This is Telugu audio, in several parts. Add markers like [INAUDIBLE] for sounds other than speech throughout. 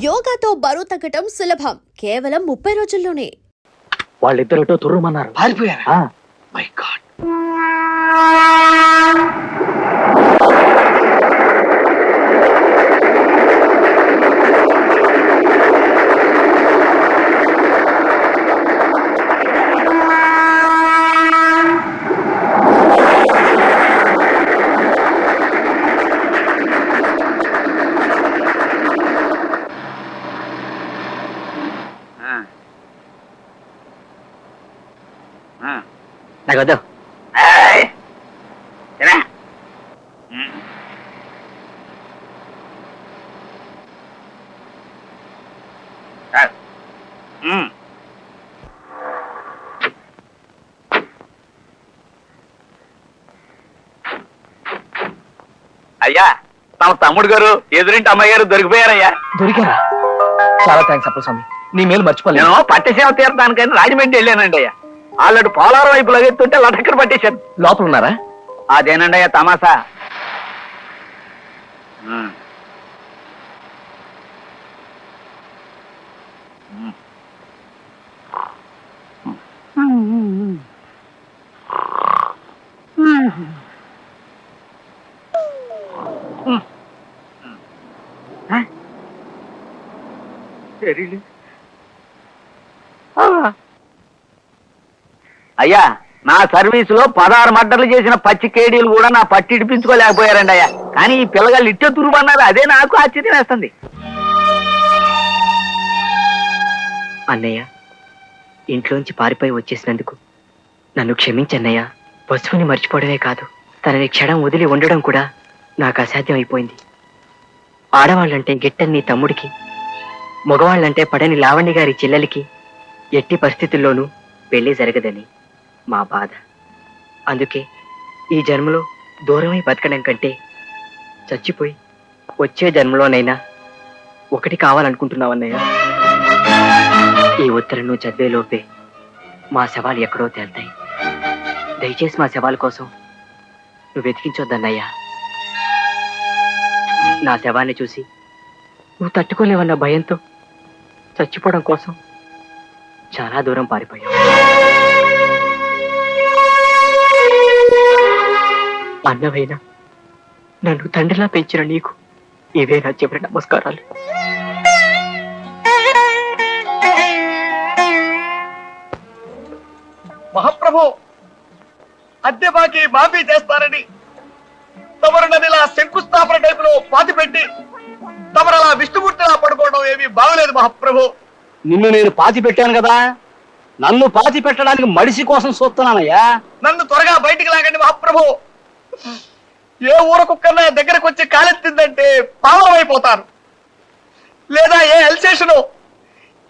యోగాతో బరువు తగ్గటం సులభం. కేవలం ముప్పై రోజుల్లోనే. వాళ్ళిద్దరితో తుర్రుమన్నారు. పారిపోయారా? ఆ, మై గాడ్ నాకు వద్దు అయ్యా తమ తమ్ముడు గారు ఎదురింటి అమ్మాయి గారు దొరికిపోయారయ్యా. దొరికారా? చాలా థ్యాంక్స్ అప్పుడు స్వామి. నీ మేలు మర్చిపోలేదు నేను పట్టసేవ తీర్థానికని రాజమండ్రి వెళ్ళానండి అయ్యా. ఆల్రెడీ పోలారం వైపు లగెత్తుంటే లటక్కన పట్టేశాను. లోపల ఉన్నారా? అదేనండి అయ్యా తమాసా అయ్యా నా సర్వీస్లో పదహారు మడ్డర్లు చేసిన పచ్చి కేడీలు కూడా నా పట్టి ఇడిపించుకోలేకపోయారండి అయ్యా. కానీ ఈ పిల్లగాళ్ళు ఇట్టే తురుమన్నారు అదే నాకు ఆశ్చర్యం వేస్తుంది. అన్నయ్య ఇంట్లోంచి పారిపోయి వచ్చేసినందుకు నన్ను క్షమించన్నయ్య. వస్తువుని మర్చిపోవడమే కాదు తనని క్షణం వదిలి ఉండడం కూడా నాకు అసాధ్యం అయిపోయింది ఆడవాళ్ళంటే గిట్టని తమ్ముడికి మగవాళ్ళంటే పడని లావణ్య గారి చెల్లెలికి ఎట్టి పరిస్థితుల్లోనూ పెళ్ళి జరగదని మా బాధ. అందుకే ఈ జన్మలో దూరమై బతకడం కంటే చచ్చిపోయి వచ్చే జన్మలోనైనా ఒకటి కావాలనుకుంటున్నావన్నయ్య. ఈ ఉత్తరం నువ్వు మా శవాలు ఎక్కడో తేల్తాయి. దయచేసి మా శవాల కోసం నువ్వు వెతికించొద్దన్నయ్యా. నా శవాన్ని చూసి నువ్వు తట్టుకోలేవన్న భయంతో చచ్చిపోవడం కోసం చాలా దూరం పారిపోయాం. అన్నవైనా నన్ను తండ్రిలా పెంచిన నీకు ఇవే నా చివరి నమస్కారాలు. మహాప్రభు అద్దె బాకీ మాఫీ చేస్తారని తమరు నదిలా శంకుస్థాపన టైపులో పాతి పెట్టి తమరలా విష్ణుమూర్తిలా పడుకోవడం ఏమీ బాగలేదు మహాప్రభు. నిన్ను నేను పాతి పెట్టాను కదా. నన్ను పాతి పెట్టడానికి మడిసి కోసం చూస్తున్నానయ్యా నన్ను త్వరగా బయటికి లాగండి మహాప్రభు. ఏ ఊర కుక్కన్నా దగ్గరకు వచ్చి కాలెత్తిందంటే పావనం అయిపోతాను. లేదా ఏ ఎల్సేషను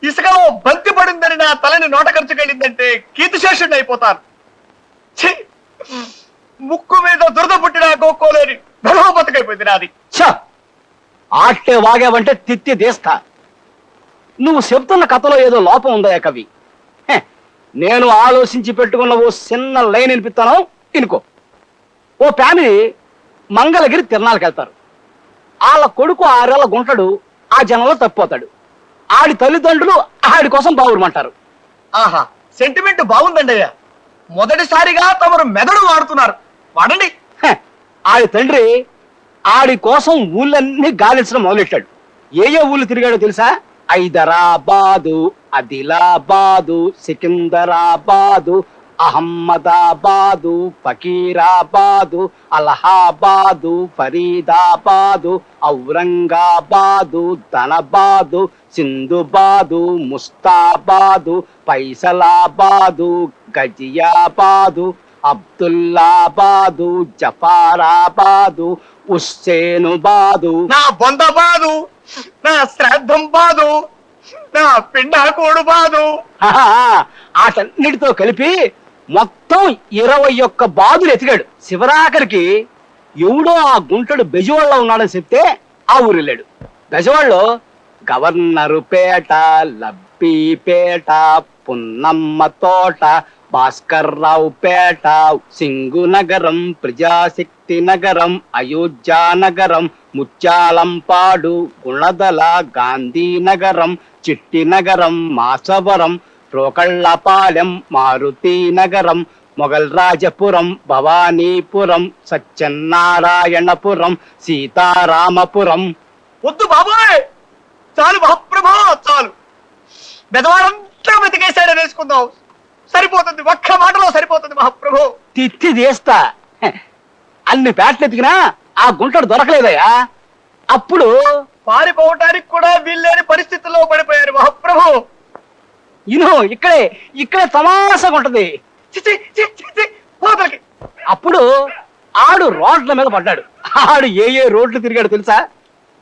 ఇసుకలో బంతి పడిందని నా తలని నోట ఖర్చుకెళ్ళిందంటే కీర్తిశేషుడిని అయిపోతాను. ఛీ! ముక్కు మీద దురద పుట్టిన గోక్కోలేని ధర్మ బతుకైపోయింది నాది. ఛ! ఆట్టే వాగావంటే తిత్తి తీస్తా నువ్వు చెప్తున్న కథలో ఏదో లోపం ఉందా కవి? నేను ఆలోచించి పెట్టుకున్న ఓ చిన్న లైన్ వినిపిస్తాను ఇనుకో. ఓ ఫ్యామిలీ మంగళగిరి తిరణాలకు వెళ్తారు. వాళ్ళ కొడుకు ఆరేళ్ళ గుంటడు ఆ జనంలో తప్పిపోతాడు. ఆడి తల్లిదండ్రులు ఆడి కోసం బావురమంటారు. ఆహా సెంటిమెంట్ బాగుందండి అయ్యా. మొదటిసారిగా తమరు మెదడు వాడుతున్నారు. వాడండి. ఆడి తండ్రి ఆడి కోసం ఊళ్ళన్నీ గాలించడం మొదలెట్టాడు. ఏ ఏ ఊళ్ళు తిరిగాడో తెలుసా? హైదరాబాదు అదిలాబాదు సికిందరాబాదు అహమ్మదాబాదు ఫకీరాబాదు అలహాబాదు ఫరీదాబాదు ఔరంగాబాదు ధనబాదు సింధుబాదు ముస్తాబాదు పైసలాబాదు గజియాబాదు అబ్దుల్లాబాదు జఫారాబాదు ఉస్సేనుబాదు నా బొంద బాదు నా శ్రాద్ధం బాదు నా పిండాకోడు బాదు. ఆహా, వాటన్నిటితో కలిపి మొత్తం ఇరవై ఒక్క బాదులు ఎతికాడు. శివరాఖరికి ఎవడో ఆ గుంటడు బెజవాడలో ఉన్నాడని చెప్తే ఆ ఊరు వెళ్ళాడు బెజవాడలో గవర్నరు పేట లబ్బిపేట పున్నమ్మ తోట భాస్కర్రావు పేట సింగునగరం ప్రజాశక్తి శాంతి నగరం అయోధ్య నగరం ముత్యాలంపాడు గుణదల గాంధీ నగరం చిట్టి నగరం మాసవరం రోకళ్ళపాలెం మారుతి నగరం మొఘల్ రాజపురం భవానీపురం సత్యనారాయణపురం సీతారామపురం. వద్దు బాబోయ్! చాలు మహాప్రభో చాలు. బెదవాడంతా వెతికేశాడని వేసుకుందాం. సరిపోతుంది ఒక్క మాటలో సరిపోతుంది మహాప్రభో. తిత్తి తీస్తా. అన్ని పేటలు ఎతికినా ఆ గుంటడు దొరకలేదయ్యా. అప్పుడు పారిపోవటానికి కూడా వీల్లేని పరిస్థితుల్లో పడిపోయారు మహాప్రభు. ఇను ఇక్కడే ఇక్కడే తమాషగా ఉంటది. చిచి అప్పుడు ఆడు రోడ్ల మీద పడ్డాడు. ఆడు ఏ ఏ రోడ్లు తిరిగాడు తెలుసా?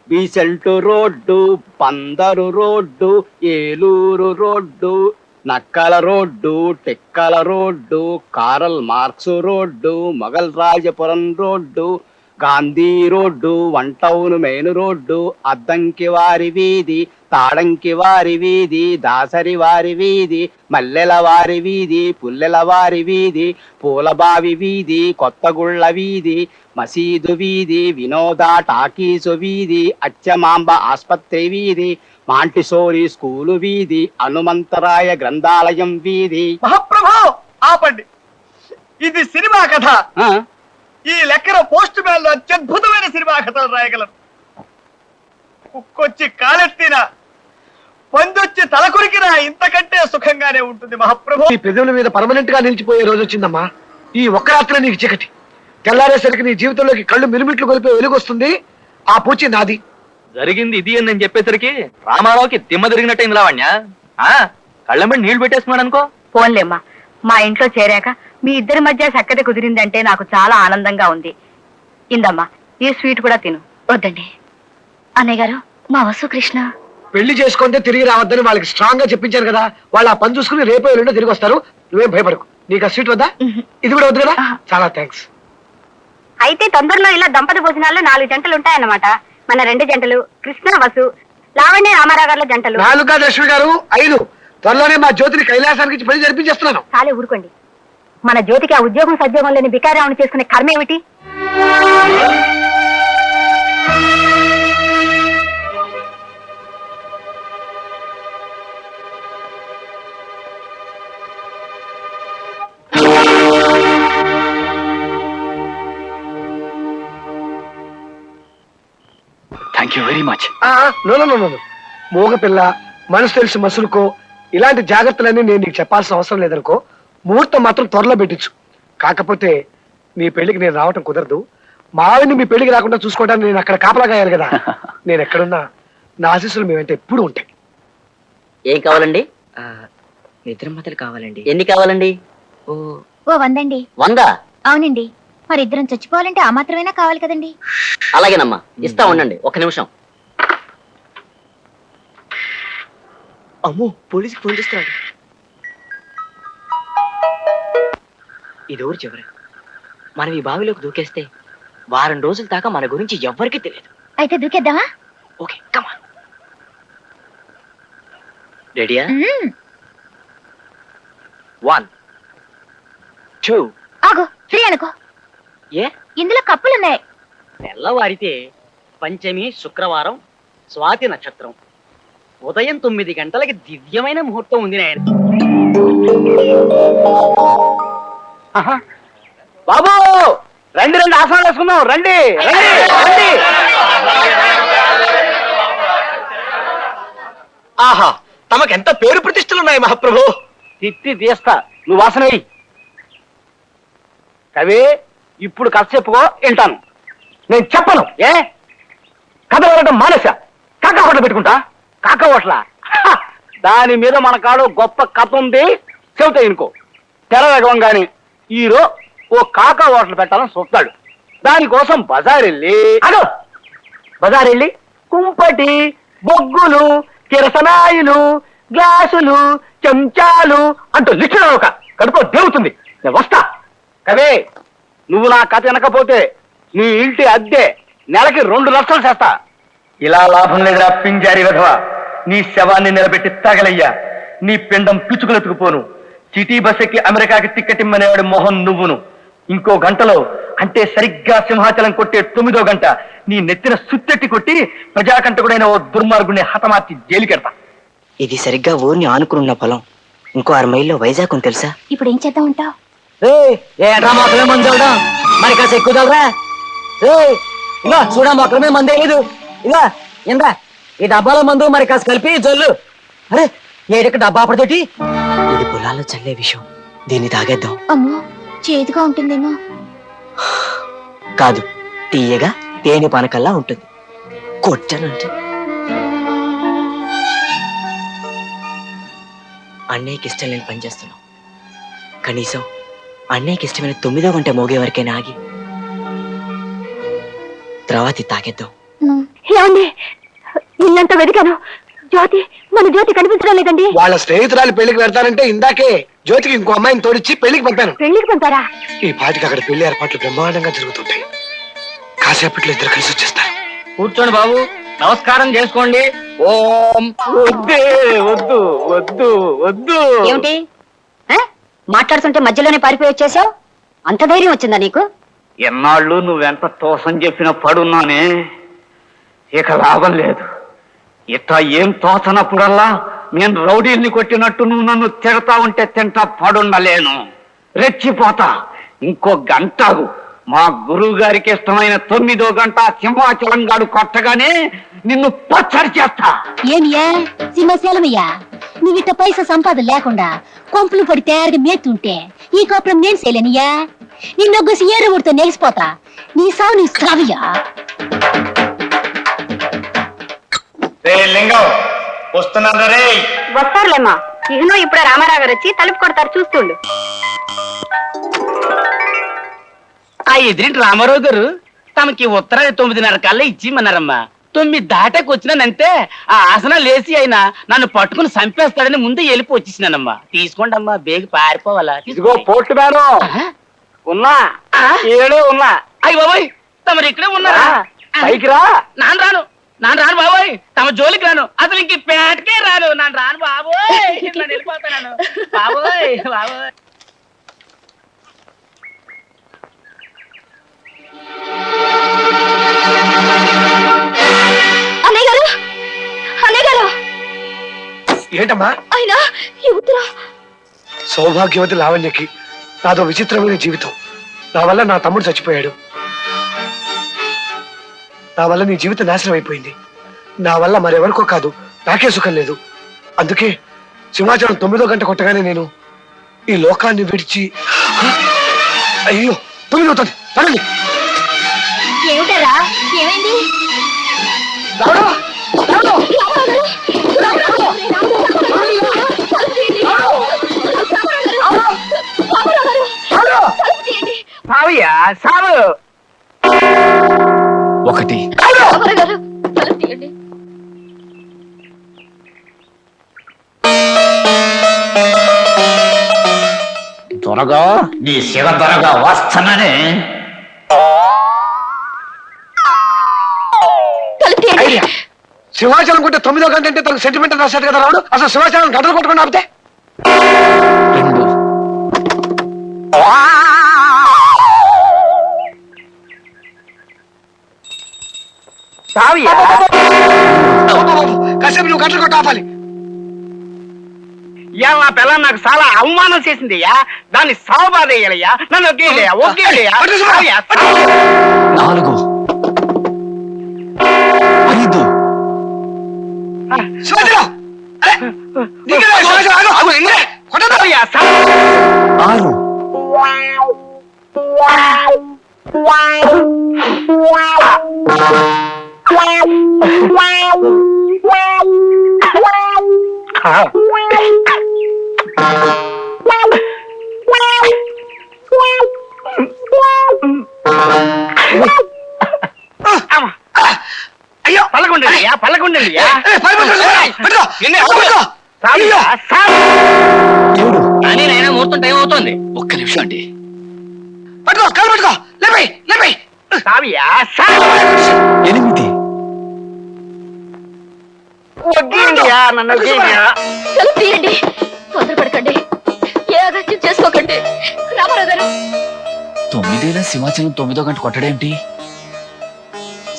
బీసెల్ట్ road Bandar road Eluru road Nakkala road Tekkala road Karl Marx road Mogal Rajapuram road Gandhi road one town main road Addanki వారి వీధి తాడంకి వారి వీధి దాసరి వారి వీధి మల్లెల వారి వీధి పుల్లెల వారి వీధి పూలబావి వీధి కొత్తగుళ్ళ వీధి మసీదు వీధి వినోద టాకీసు వీధి అచ్చమాంబ ఆస్పత్రి వీధి మాంటిసోరి స్కూలు వీధి హనుమంతరాయ గ్రంథాలయం వీధి. మహాప్రభు ఆపండి. ఇది సినిమా కథ. ఆ, ఈ లెక్కన పోస్ట్ మ్యాన్లో అత్యద్భుతమైన సినిమా కథలు రాయగలరు కుక్కొచ్చి కాలెత్తిన పందొచ్చి తలకొరికిన ఇంతకంటే సుఖంగానే ఉంటుంది మహాప్రభు. నీ పెదవుల మీద పర్మనెంట్గా నిలిచిపోయే రోజు వచ్చిందమ్మా. ఈ ఒక్క రాత్రి నీకు చీకటి. తెల్లారేసరికి నీ జీవితంలోకి కళ్ళు మిరుమిట్లు కొలిపే వెలుగు వస్తుంది ఆ పూచి నాది. జరిగింది ఇది అని నేను చెప్పేసరికి రామారావుకి దిమ్మ తిరిగినట్టయింది లావణ్య ఆ? కళ్ళంబడి నీళ్ళు పెట్టేస్తున్నాడు అనుకో. పోన్లేమ్మా మా ఇంట్లో చేరాక మీ ఇద్దరి మధ్య చక్కటి కుదిరిందంటే నాకు చాలా ఆనందంగా ఉంది. ఇందమ్మా ఈ స్వీట్ కూడా తిను. వద్దండి. అన్నయ్య గారు మా వసు కృష్ణ పెళ్ళి చేసుకుంటే తిరిగి రావద్దని వాళ్ళకి స్ట్రాంగ్గా చెప్పించారు కదా వాళ్ళు ఆ పని చూసుకుని రేపు ఎల్లుండో తిరిగి వస్తారు. నువ్వేం భయపడకు. నీకు ఆ సీట్ వద్దా? ఇది కూడా వద్దు కదా? చాలా థ్యాంక్స్ అయితే తొందరలో ఇలా దంపతి భోజనాల్లో నాలుగు జంటలు ఉంటాయన్నమాట మన రెండు జంటలు కృష్ణ వసు లావణ్య రామారావు గారుల జంటలు. నాలుగా లక్ష్మి గారు ఐదు. త్వరలోనే మా జ్యోతిని కైలాసానికి ఇచ్చి పెళ్ళి జరిపించేస్తున్నాను. చాలే ఊరుకోండి. మన జ్యోతికి ఆ ఉద్యోగం సద్యోగం లేని బికారావుని చేసుకునే కర్మ ఏమిటి? వెరీ మచ్ ఆ, no no no no, no. మూగ పిల్ల మనసు తెలిసి మసులుకో ఇలాంటి జాగ్రత్తలన్నీ నేను నీకు చెప్పాల్సిన అవసరం లేదనుకో ముహూర్తం మాత్రం త్వరలో పెట్టించు. కాకపోతే నీ పెళ్ళికి నేను రావటం కుదరదు. మా ఆవిడ్ని మీ పెళ్ళికి రాకుండా చూసుకోవడానికి నేను అక్కడ కాపలాగా అయ్యాను కదా. [LAUGHS] నేను ఎక్కడున్నా నా ఆశీస్సులు మేమంటే ఎప్పుడు ఉంటాయి. ఏం కావాలండి? నిద్ర మాత్రలు కావాలండి. ఎన్ని కావాలండి? ఓ ఓ వందండి. వంద? అవునండి. మరి ఇద్దరం చచ్చిపోవాలంటే ఆ మాత్రమైనా కావాలి కదండి? అలాగేనమ్మా. ఇస్తా ఉండండి. ఒక నిమిషం. అమ్మో పోలీసుకి ఫోన్ చేస్తున్నాడు ఇది ఊరు చివరి? మనం ఈ బావిలోకి దూకేస్తే వారం రోజుల దాకా మన గురించి ఎవ్వరికీ తెలియదు. అయితే దూకేద్దామా? ఓకే కమా రెడీయా. వన్ టూ ఆగు ఫ్రీ అనుకో. ఏ? ఇందులో కప్పులున్నాయి. తెల్లవారితే పంచమి శుక్రవారం స్వాతి నక్షత్రం. ఉదయం తొమ్మిది గంటలకి దివ్యమైన ముహూర్తం ఉంది నాయన. బాబు! రండి రండి ఆసనాలు వేసుకుందాం. రండి రండి రండి. ఆహా తమకెంత పేరు ప్రతిష్టలున్నాయి మహాప్రభు? తిట్టి తీస్తా. నువ్వు వాసన కవి ఇప్పుడు కథ చెప్పుకో వింటాను. నేను చెప్పను. ఏ? కథ వెళ్ళడం మానేసా కాకా పెట్టుకుంటా? కాకా ఓట్ల దాని మీద మన కాడు గొప్ప కథ ఉంది. చెబుతా ఇనుకో. తెర గాని హీరో ఓ కాకా హోటల్ పెట్టాలని చూస్తాడు. దానికోసం బజార్ వెళ్ళి అదో బజార్ వెళ్ళి కుంపటి బొగ్గులు కిరసనాయిలు గ్లాసులు చెంచాలు అంటూ లిచ్చిన ఒక కడుపు దేవుతుంది. నేను వస్తా. కదే నువ్వు నా కథ వినకపోతే నీ ఇంటి అద్దె నెలకి రెండు లక్షలు చేస్తా. ఇలా లాభం లేదురా పింజారి విధవా. నీ శవాన్ని నిలబెట్టి తగలయ్యా. నీ పిండం పిచ్చుకులెత్తుకుపోను. సిటీ బస్ ఎక్కి అమెరికాకి టిక్కెట్ ఇమ్మనేవాడు మొహం నువ్వును. ఇంకో గంటలో అంటే సరిగ్గా సింహాచలం కొట్టే తొమ్మిదో గంట నీ నెత్తిన సుత్తెట్టి కొట్టి ప్రజాకంటకుడైన ఓ దుర్మార్గుని హతమార్చి జైలుకెడతా ఇది సరిగ్గా ఊరిని ఆనుకున్న పొలం. ఇంకో ఆరు మైల్లో వైజాగ్ ఉంది తెలుసా? ఇప్పుడు ఏం చేద్దాం అంటావు? ఏంట్రా మొక్కలే మంది చూడడం మరి కాస్త ఎక్కువ చూడ మొక్కల మీద లేదు. ఇలా ఈ డబ్బాలో మందు మరి కాస్త కలిపి జల్లు. అరే ఏడక డబ్బా అప్పటితోటి? ఇది పొలాల్లో చల్లే విషయం దీన్ని తాగేద్దాం. అమ్మో చేదుగా ఉంటుందేమో. కాదు తీయగా తేనె పానకల్లా ఉంటుంది. కొట్టనంటే. అన్నయ్యకి ఇష్టం లేని పని చేస్తున్నాం. కనీసం అన్నయ్యకి ఇష్టమైన తొమ్మిదో గంట మోగే వరకైనా ఆగి తర్వాత తాగేద్దాం. ఇల్లంతా వెతికాను. జ్యోతి మన జ్యోతి కనిపించడం లేదండి. వాళ్ళ స్నేహితురాలు పెళ్ళికి వెళ్తానంటే ఇందాకే జ్యోతికి ఇంకో అమ్మాయిని తోడిచ్చి పెళ్ళికి పంపాను. పెళ్ళికి పంపారా? ఈ పాటికి అక్కడ పెళ్ళి ఏర్పాట్లు బ్రహ్మాండంగా జరుగుతుంటాయి. కాసేపట్లో ఇద్దరు కలిసి వచ్చేస్తారు. కూర్చోండి బాబు. నమస్కారం చేసుకోండి. ఓం. వద్దే వద్దు వద్దు వద్దు. ఏమిటి? ఆ? మాట్లాడుతుంటే మధ్యలోనే పారిపోయి వచ్చేసావు? అంత ధైర్యం వచ్చిందా నీకు? ఎన్నాళ్ళు నువ్వెంత తోసం చెప్పిన పడున్నానే? ఇక లాభం లేదు. ఇట్లా ఏం తోచనప్పుడల్లా నేను రౌడీల్ని కొట్టినట్టు నువ్వు నన్ను తిడతా ఉంటే తింటా పడుండలేను. రెచ్చిపోతా. ఇంకో గంటాగు. మా గురువు గారికి ఇష్టమైన తొమ్మిదో గంట సింహాచలం గాడు కొట్టగానే నిన్ను పచ్చడి చేస్తా. ఏమియా? సింహశైలమయ్యా నువ్విట్ట పైసా సంపాదన లేకుండా కొంపులు పడి తయారుగా మేతుంటే ఈ కోపరం నేను చేయలేనియా నిన్నొగ్గసి ఏరువుడితో నెగిసిపోతా. నీ సావు నీ సావియా లింగం. వస్తున్నాను రే. వస్తారులేమ్మా. ఇహనో ఇప్పుడు రామారావు గారు వచ్చి తలుపు కొడతారు చూస్తుండు. ఆ ఎదిరింటి రామారావు గారు తమకి ఉత్తరాది తొమ్మిదిన్నర కల్లా ఇచ్చిమన్నారమ్మా. తొమ్మిది దాటాకి వచ్చినానంటే ఆ ఆసనం లేసి అయినా నన్ను పట్టుకుని చంపేస్తాడని ముందే వెళ్ళిపో వచ్చేసినానమ్మా. తీసుకోండి అమ్మా బేగి పారిపోవాలా? ఇదిగో పోర్టు మేడం ఉన్నా. ఏడే ఉన్నా. అయ్యి బాబాయ్ తమరు ఇక్కడే ఉన్నారా? పైకి రా. నాన్న రాను. నాన్న రాను బాబాయ్. తమ జోలికి రాను. అసలు ఇంక పేటకే రాను. నాన్న రాను బాబోయ్. ఇట్లా వెళ్ళిపోతాను బాబోయ్ బాబోయ్. అన్నయ్య గారు? అన్నయ్య గారు? ఏంటమ్మా? అయినా ఈ ఉత్తరం. సౌభాగ్యవతి లావణ్యకి నాదో విచిత్రమైన జీవితం. నా వల్ల నా తమ్ముడు చచ్చిపోయాడు. నా వల్ల నీ జీవితం నాశనం అయిపోయింది. నా వల్ల మరెవరికో కాదు నాకే సుఖం లేదు. అందుకే సింహాచలం తొమ్మిదో గంట కొట్టగానే నేను ఈ లోకాన్ని విడిచి అయ్యో తొమ్మిది అవుతుంది పడండి ఏమిటారా? ఏమైంది? సావయ్య సావు. త్వరగా నీ శివ త్వరగా వస్తానని. సింహాచలం కొట్టే తొమ్మిదో గంట అంటే తనకు సెంటిమెంట్ రాశాడు కదా రావుడు అసలు సింహాచలం గంటలు కొట్టుకుని ఆపితే? రెండు. కాసేపు నువ్వు గంటలు కొట్టి ఆపాలి. ఇవాళ నా పిల్ల నాకు చాలా అవమానం చేసింది అయ్యా దాన్ని సావు బాధ వేయాలయ్యా నన్ను ఒకేలయ్యా ఒకేలయ్యా. నాలుగు. ఐదు. సింహాచలం అరే, దిగరా, సింహాచలం, ఆగు, ఆగు, ఇంగే, కొట్టొద్దు. సావయ్యా, సావు. ఆరు అయ్యో పల్లకుండండి అయ్యా! పల్లకుండండి అయ్యా ఏ, పై పట్టుకో, లే, పట్టుకో, పట్టుకో. సావయ్యా, సావు. ఏడు కానీ నైనా ముహూర్తం టైం అవుతోంది ఒక్క నిమిషం అండి. పట్టుకో కాలు పట్టుకో. లేపై లేపై సావయ్యా, సావు. ఎనిమిది. నన్ను తీయండి. తొందరపడకండి ఏ అగత్యం చేసుకోకండి. రామారావు గారు తొమ్మిది మండేలా సింహాచలం తొమ్మిదో గంట కొట్టడేంటి?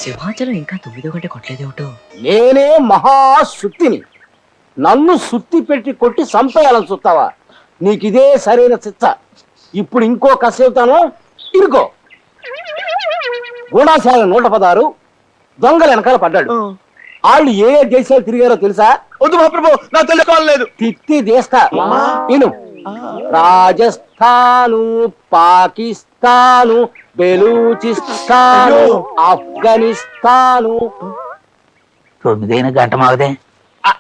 సింహాచలం ఇంకా తొమ్మిదో గంట కొట్టలేదేమిటో నేనే మహాశుద్ధిని. నన్ను సుత్తి పెట్టి కొట్టి సంపేయాలని చూస్తావా? నీకిదే సరైన చిత్త ఇప్పుడు ఇంకో కసేపుతాను ఇరుకో. గూఢాశాల నూట పదారు దొంగల వెనకాల పడ్డాడు. వాళ్ళు ఏ ఏ దేశాలు తిరిగారో తెలుసా? వద్దు మహాప్రభు నాకు తెలుసుకోవాలేదు తిత్తి దేస్తా విను రాజస్థాను పాకిస్తాను బెలూచిస్తాను ఆఫ్ఘనిస్తాను. తొమ్మిదైన గంట మాగదే.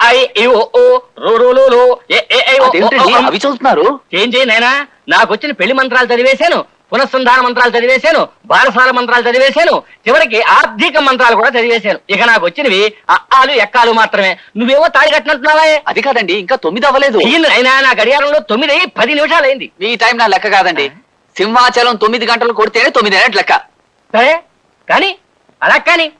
అవి చదువుతున్నారు ఏం చేయి నాయనా? నాకు వచ్చిన పెళ్ళి మంత్రాలు చదివేశాను. పునఃసంధాన మంత్రాలు చదివేశాను బారసాల మంత్రాలు చదివేశాను చివరికి ఆర్థిక మంత్రాలు కూడా చదివేశాను. ఇక నాకు వచ్చినవి అక్కాలు ఎక్కాలు మాత్రమే. నువ్వేమో తాళి కట్టినట్టున్నావా? అది కాదండి ఇంకా తొమ్మిది అవ్వలేదు. అయినా నా గడియారంలో తొమ్మిది అయ్యి పది నిమిషాలు అయింది మీ టైం నా లెక్క కాదండి. సింహాచలం తొమ్మిది గంటలు కొడితేనే తొమ్మిది అయినట్టు లెక్క. సరే కానీ అలా కానీ.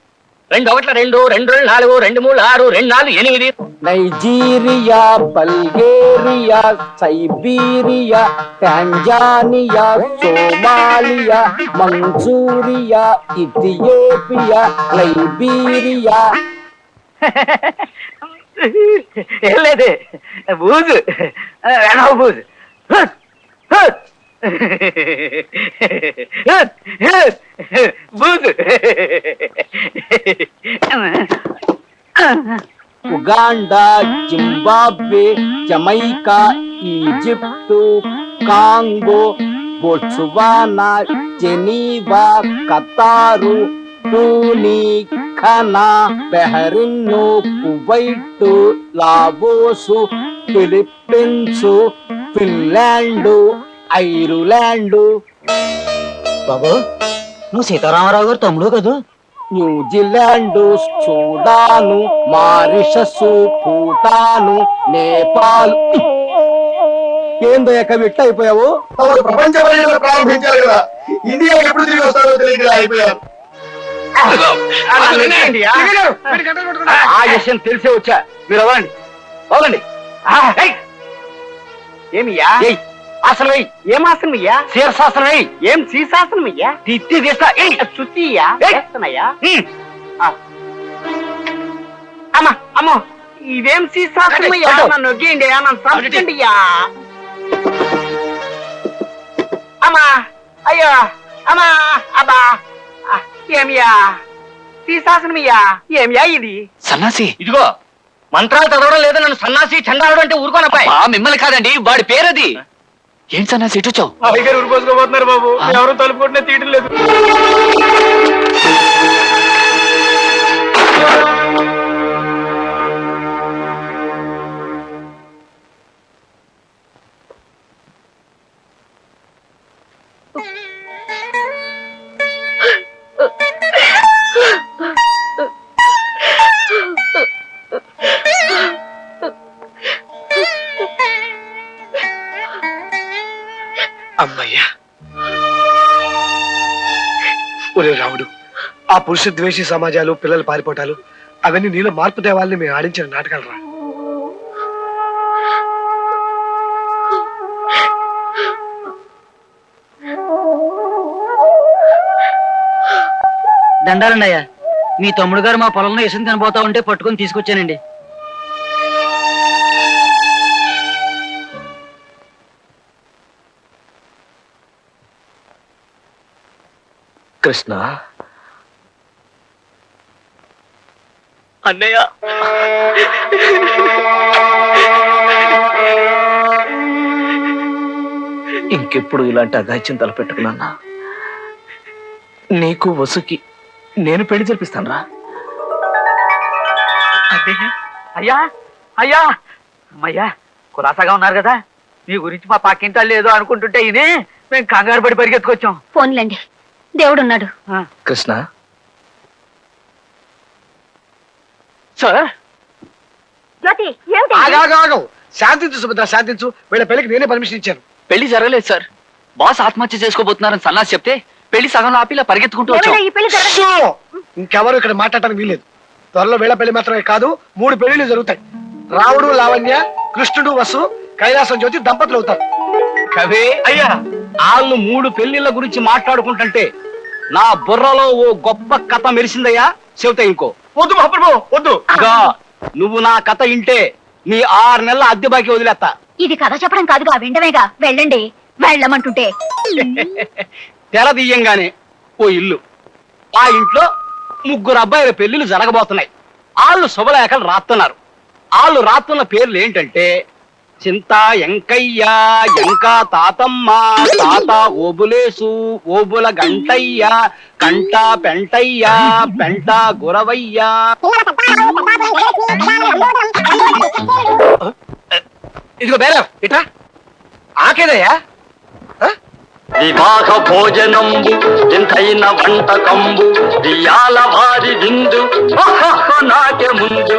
రెండు ఒకట్ల రెండు రెండు రెండు నాలుగు రెండు మూడు ఆరు రెండు నాలుగు ఎనిమిది Nigeria Bulgaria Siberia Tanzania Somalia Manchuria Ethiopia Liberia ఏం లేదే బూజు వెనవ బూజు హుట్, Uganda Zimbabwe Jamaica Egypt Congo Botswana Geneva Qatar టూనీ Ghana బెహరిన్ను Kuwait Laos Philippines Finland Ireland. బాబు నువ్వు సీతారామరావు గారు తమ్ముడు కదూ? New Zealand Sudan Mauritius Bhutan Nepal. ఏందో విట్ట అయిపోయావు? ప్రపంచ పర్యటన ప్రారంభించారు కదా. ఇండియా ఎప్పుడు తిరిగి వస్తారో తెలియక అయిపోయారు. ఆ. విషయం తెలిసే వచ్చా. మీరు అవ్వండి. అవ్వండి. ఏమియా ఏయ్. అసలు ఏం ఆసనం అయ్యా శీర్షాసనం ఏం శీర్షాసనం అయ్యా తిత్తి తీస్తా. అమ్మా అమ్మో ఇదేం శీర్షాసనం అయ్యా. నన్ను నొగ్గేయండి నన్ను సంపండి అమ్మా అయ్యో అమ్మా అబ్బా. ఆ, ఏమియా శీర్షాసనమయ్యా? ఏమియా ఇది? సన్నాసి. ఇదిగో మంత్రాలు చదవడం లేదా నన్ను సన్నాసి చండాలడం అంటే ఊరుకోనపాయ్ ఆ మిమ్మల్ని కాదండి వాడి పేరది. ఏంటి సన్నాసి ఎటు వచ్చావు? అయ్యగారు ఊరిపోసుకోబోతున్నారు బాబు. ఎవరు తలుపు కొట్టినా తీయడం లేదు. పురుష ద్వేషి సమాజాలు పిల్లలు పారిపోవటాలు అవన్నీ నీలో మార్పు తేవాలని మేము ఆడించిన నాటకాలు రా. దండాలండి అయ్యా మీ తమ్ముడు గారు మా పొలంలో ఇసుని తినబోతా ఉంటే పట్టుకొని తీసుకొచ్చానండి. కృష్ణ అన్నయ్య. ఇంకెప్పుడు ఇలాంటి అఘాయిత్యం తలపెట్టుకున్నా నీకు వసుకి నేను పెళ్ళి జరిపిస్తాను రా అయ్యా అయ్యా అమ్మయ్యా కులాసాగా ఉన్నారు కదా? మీ గురించి మా పక్కింటాళ్ళు ఏదో అనుకుంటుంటే ఇది మేము కంగారు పడి పరిగెత్తుకొచ్చాం. ఫోన్లండి దేవుడున్నాడు. కృష్ణ సార్? జ్యోతి ఏమిటి? ఆగాగాగు శాంతించు సుభద్ర శాంతించు. వీళ్ళ పెళ్ళికి నేనే పర్మిషన్ ఇచ్చాను. పెళ్ళి జరగలేదు సార్. బాస్ ఆత్మహత్య చేసుకోబోతున్నారని సన్నాసి చెప్తే పెళ్ళి సగం ఆపి ఇలా పరిగెత్తుకుంటూ వచ్చాం ఇంకెవరు ఇక్కడ మాట్లాడటానికి వీల్లేదు. త్వరలో వీళ్ళ పెళ్ళి మాత్రమే కాదు మూడు పెళ్ళిళ్ళు జరుగుతాయి. రావుడు లావణ్య కృష్ణుడు వసు కైలాసం జ్యోతి దంపతులు అవుతారు. కవి అయ్యా వాళ్ళు మూడు పెళ్ళిళ్ళ గురించి మాట్లాడుకుంటుంటే నా బుర్రలో ఓ గొప్ప కథ మెరిసిందయ్యా? చెబుతా ఇంకో. వద్దు మహాప్రభు వద్దు. ఇదిగో, నువ్వు నా కథ ఇంటే నీ ఆరు నెలల అద్దె బాకీ వదిలేస్తా ఇది కథ చెప్పడం కాదుగా విండమేగా. వెళ్ళండి వెళ్ళమంటుంటే. తెర తీయంగానే ఓ ఇల్లు. ఆ ఇంట్లో ముగ్గురు అబ్బాయిల పెళ్ళిళ్ళు జరగబోతున్నాయి. వాళ్ళు శుభలేఖలు రాస్తున్నారు వాళ్ళు రాస్తున్న పేర్లు ఏంటంటే చింత ఎంకయ్య ఎంకా తాతమ్మ తాత ఓబులేసు ఓబుల గంటయ్య కంట పెంటయ్య పెంట గురవయ్య. ఇదిగో బేరా ఇట్రా. ఆకేదయ్యా? వివాహ భోజనంబు ఎంతైన వంటకంబు ఇయాల వారి విందు నాకే ముందు